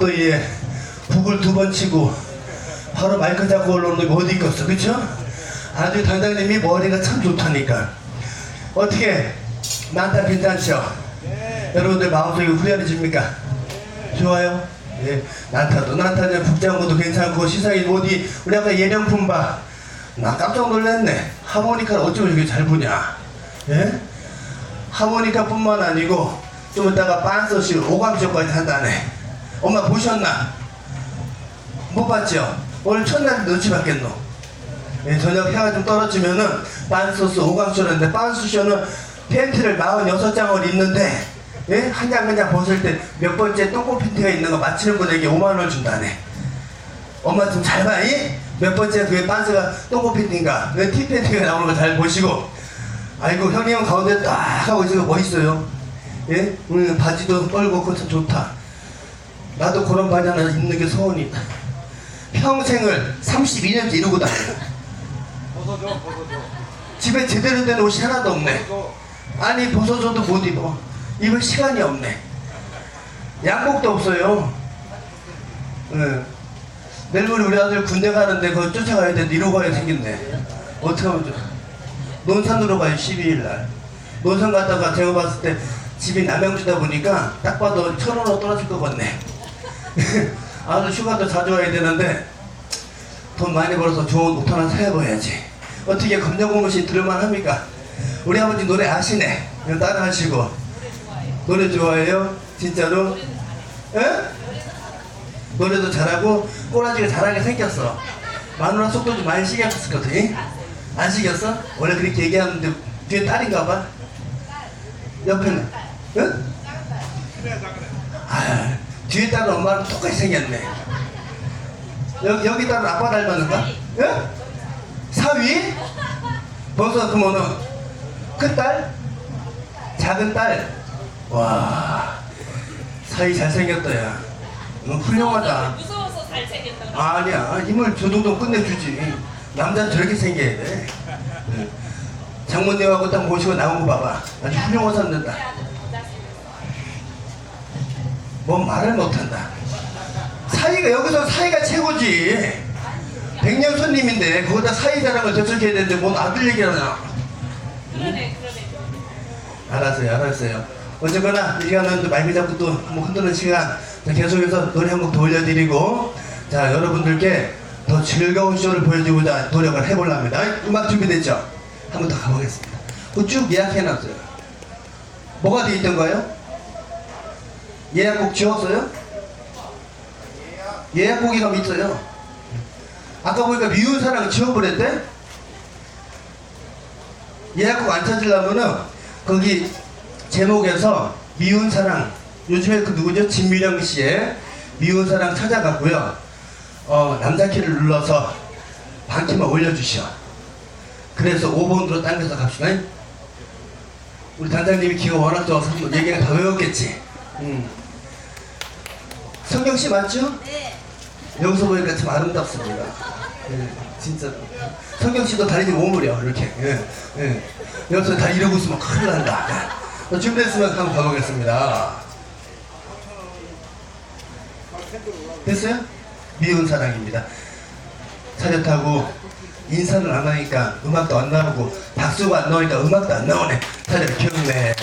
또 많죠 제가요 삼복도에 북을 두 번 치고 바로 마이크 잡고 올라오는 게 어디 있겠어 그쵸? 아주 단장님이 머리가 참 좋다니까 어떻게 난타 괜찮죠? 여러분들 마음속에 후련해집니까? 좋아요? 예, 난타도 난타는 북장구도 괜찮고 시사인 어디 우리 아까 예명품 봐. 나 깜짝 놀랐네. 하모니카를 어쩌면 이렇게 잘 부냐? 예? 하모니카뿐만 아니고 좀 이따가 빤서시 오감쇼까지 한다네. 엄마 보셨나? 못 봤죠? 오늘 첫날 눈치 봤겠노? 예, 저녁 해가 좀 떨어지면은 빤소스 오감쇼인데 빤소쇼는 팬티를 46장을 입는데 예? 한장한장 벗을 때 몇 번째 똥꼬 팬티가 있는 거 맞히는 분에게 5만 원을 준다네. 엄마 좀 잘 봐, 이? 몇 번째 그게 빤스가 똥꼬 팬티인가? 그 티 팬티가 나오는 거 잘 보시고. 아이고 형이 형 가운데 딱 하고 있으니까 멋있어요. 예? 음, 바지도 그거 참 좋다. 나도 그런 바지 하나 입는 게 소원이다. 평생을 32년째 이러고 다녀. 벗어줘, 벗어줘. 집에 제대로 된 옷이 하나도 없네. 벗어줘. 아니 벗어줘도 못 입어 입을 시간이 없네 양복도 없어요 예. 내일 모레 우리 아들 군대 가는데 그거 쫓아가야 되는데 이러고 가야 생겼네 어떻게 하면 좋아 논산으로 가요 12일날 논산 갔다가 제가 봤을 때 집이 남양주다 보니까 딱 봐도 천원으로 떨어질 것 같네 아들 휴가도 자주 와야 되는데 돈 많이 벌어서 좋은 옷 하나 사입어야지 어떻게 검정고무신 들을만 합니까? 우리 아버지 노래 아시네 따라 하시고 노래 좋아해요? 진짜로? 에? 노래도 잘하고 꼬라지가 잘하게 생겼어 마누라 속도 좀 많이 시켰었거든 안 시켰어? 원래 그렇게 얘기하는데 뒤에 딸인가 봐 옆에는 응? 아, 뒤에 딸은 엄마랑 똑같이 생겼네 여기, 여기 딸은 아빠 닮았는가? 응? 사위? 벌써 그러면은 큰 딸? 작은 딸? 와 사위 잘생겼다 야 너 훌륭하다 무서워서 잘생겼다고. 아니야 힘을 저 정도 끝내주지 남자는 저렇게 생겨야 돼 네. 장모님하고 딱 모시고 나온 거 봐봐 아주 훌륭한 산는다 뭔 말을 못한다. 사이가 여기서 사이가 최고지. 백년 손님인데 거기다 사이 자랑을 저렇게 해야 되는데 뭔 아들 얘기하나. 그러네, 그러네. 알았어요 알았어요. 어쨌거나 이 시간은 또 마이크 잡고 또뭐 흔드는 시간. 자, 계속해서 노래 한 곡 더 올려드리고 자 여러분들께 더 즐거운 쇼를 보여주고자 노력을 해보려합니다. 음악 준비됐죠? 한번 더 가보겠습니다. 쭉 예약해놨어요. 뭐가 돼 있던가요? 예약곡 지웠어요? 예약곡이 가면 있어요 아까 보니까 미운 사랑 지워버렸대? 예약곡 안 찾으려면은 거기 제목에서 미운 사랑 요즘에 그 누구죠? 진미령 씨의 미운 사랑 찾아가고요 어, 남자 키를 눌러서 반 키만 올려주시오 그래서 5번으로 당겨서 갑시다 우리 단장님이 기가 워낙 좋아서 얘기가 다 외웠겠지 음. 성경 씨 맞죠? 네. 여기서 보니까 참 아름답습니다. 예, 진짜. 성경 씨도 다리 좀 오므려, 이렇게. 예, 예. 여기서 다 이러고 있으면 큰일 난다. 예. 자, 준비됐으면 한번 가보겠습니다. 됐어요? 미운 사랑입니다. 차렷 타고 인사를 안 하니까 음악도 안 나오고 박수가 안 나오니까 음악도 안 나오네. 차렷 기억네.